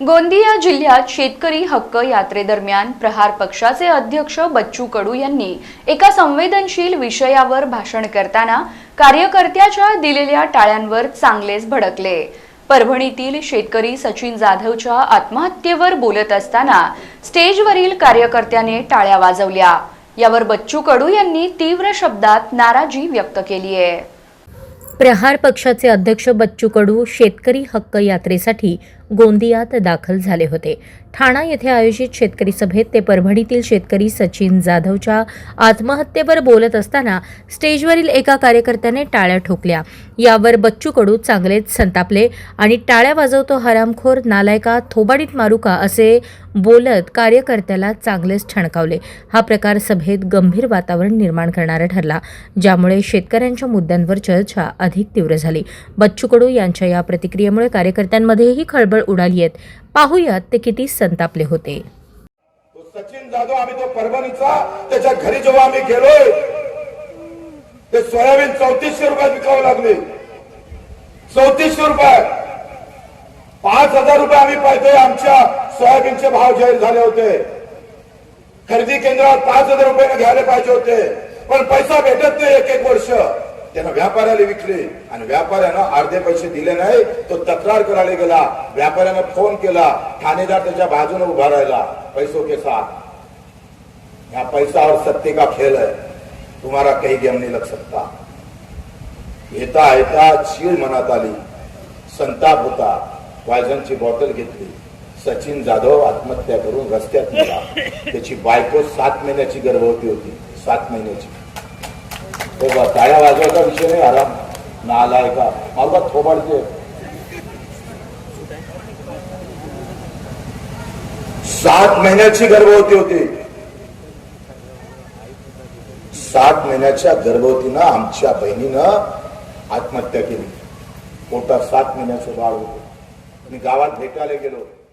गोंदिया जिल्ह्यात शेतकरी हक्क यात्रेदरम्यान प्रहार पक्षाचे अध्यक्ष बच्चू कडू यांनी एका संवेदनशील विषयावर भाषण करताना कार्यकर्त्याच्या दिलेल्या टाळ्यांवर चांगलेच भडकले. परभणीतील शेतकरी सचिन जाधवच्या आत्महत्येवर बोलत असताना स्टेजवरील कार्यकर्त्याने टाळ्या वाजवल्या. यावर बच्चू कडू यांनी तीव्र शब्दात नाराजी व्यक्त केली आहे. प्रहार पक्षाचे अध्यक्ष बच्चू कडू शेतकरी हक्क यात्रेसाठी गोंदियात दाखल झाले होते. ठाणा येथे आयोजित शेतकरी सभेत ते परभणीतील शेतकरी सचिन जाधवच्या आत्महत्येवर बोलत असताना स्टेजवरील एका कार्यकर्त्याने टाळ्या ठोकल्या. यावर बच्चू कडू चांगलेच संतापले आणि टाळ्या वाजवतो हरामखोर नालायका थोबाडीत मारू का असे बोलत कार्यकर्त्याला चांगलेच ठणकावले. हा प्रकार सभेत गंभीर वातावरण निर्माण करणारा ठरला ज्यामुळे शेतकऱ्यांच्या मुद्द्यांवर चर्चा अधिक तीव्र झाली. बच्चू कडू यांच्या या प्रतिक्रियेमुळे कार्यकर्त्यांमध्येही खळबळ उडाली आहेत. पाहूयात ते किती संतापले होते. सचिन जाधव आम्ही तो परभणीचा त्याच्या घरी जेव्हा आम्ही गेलोय ते सोयाबीन चौतीसशे रुपयात विकावं लागले. चौतीसशे रुपये पाच हजार रुपये आम्ही पाहतोय आमच्या सोयाबीनचे भाव जाहीर झाले होते. खरेदी केंद्रावर पाच हजार रुपये घ्यायला पाहिजे होते. पण पैसा भेटत नाही एक एक वर्ष. त्यानं व्यापाऱ्याला विकले आणि व्यापाऱ्यानं अर्धे पैसे दिले नाही तो तक्रार करायला गेला. व्यापाऱ्यानं फोन केला. ठाणेदार त्याच्या बाजूने उभा राहिला. पैसो के साथ. या पैसा और सत्य का खेल है? तुम्हारा काही गेम नाही लग सकता. येता येता चीड मनात आली. संताप होता. पॉयझनची बॉटल घेतली. सचिन जाधव आत्महत्या करून रस्त्यात गेला. त्याची बायको सात महिन्याची गर्भवती होती. सात महिन्याची. तो टाळ्या वाजवायचा विषय नाही आराम. ना आलाय का? मला थोबाडते सात महिन्याची गर्भवती होती. सात महिन्याच्या गर्भवतीनं आमच्या बहिणीनं आत्महत्या केली. पोटात सात महिन्याचं बाळ होतं. मी गावात भेटायला गेलो.